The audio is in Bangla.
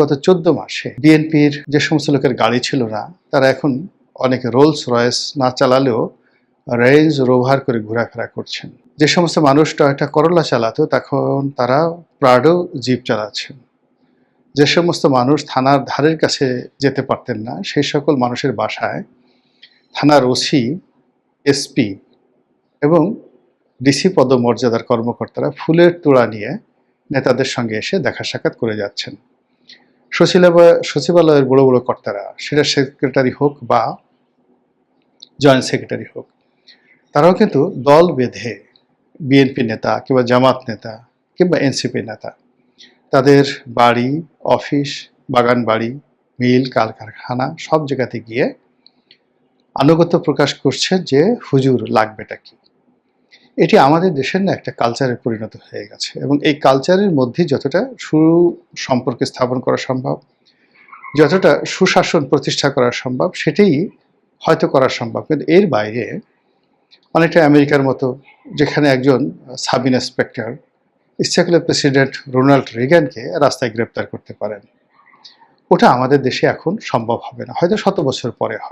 গত চোদ্দ মাসে বিএনপির যে সমস্ত লোকের গাড়ি ছিল না, তারা এখন অনেকে রোলস রয়েস না চালালেও রেঞ্জ রোভার করে ঘোরাফেরা করছেন। যে সমস্ত মানুষ টয়টা করলা চালাতো, তখন তারা প্রাডো জিপ চালাচ্ছেন। যে সমস্ত মানুষ থানার ধারের কাছে যেতে পারতেন না, সেই সকল মানুষের বাসায় থানার ওসি এসপি এবং ডিসি পদমর্যাদার কর্মকর্তারা ফুলের তোড়া নিয়ে নেতাদের সঙ্গে এসে দেখা সাক্ষাৎ করে যাচ্ছেন। সচিবালয় সচিবালয়ের বড় বড় কর্তারা, সেটা সেক্রেটারি হোক বা জয়েন্ট সেক্রেটারি হোক, তারাও কিন্তু দল বেঁধে বিএনপি নেতা কিংবা জামাত নেতা কিংবা এনসিপি নেতা, তাদের বাড়ি অফিস বাগান বাড়ি মিল, কারখানা সব জায়গাতে গিয়ে আনুগত্য প্রকাশ করছে যে হুজুর লাগবেটা কি? এটি আমাদের দেশের না একটা কালচারে পরিণত হয়ে গেছে এবং এই কালচারের মধ্যে যতটা সুসম্পর্ক স্থাপন করা সম্ভব, যতটা সুশাসন প্রতিষ্ঠা করা সম্ভব, সেটাই হয়তো করা সম্ভব। কিন্তু এর বাইরে অনেকটা আমেরিকার মতো, যেখানে একজন সাব ইন্সপেক্টর ইচ্ছা প্রেসিডেন্ট রোনাল্ড রিগানকে রাস্তায় গ্রেপ্তার করতে পারেন। ওটা আমাদের দেশে এখন সম্ভব হবে না। হয়তো শত বছর পরে হবে।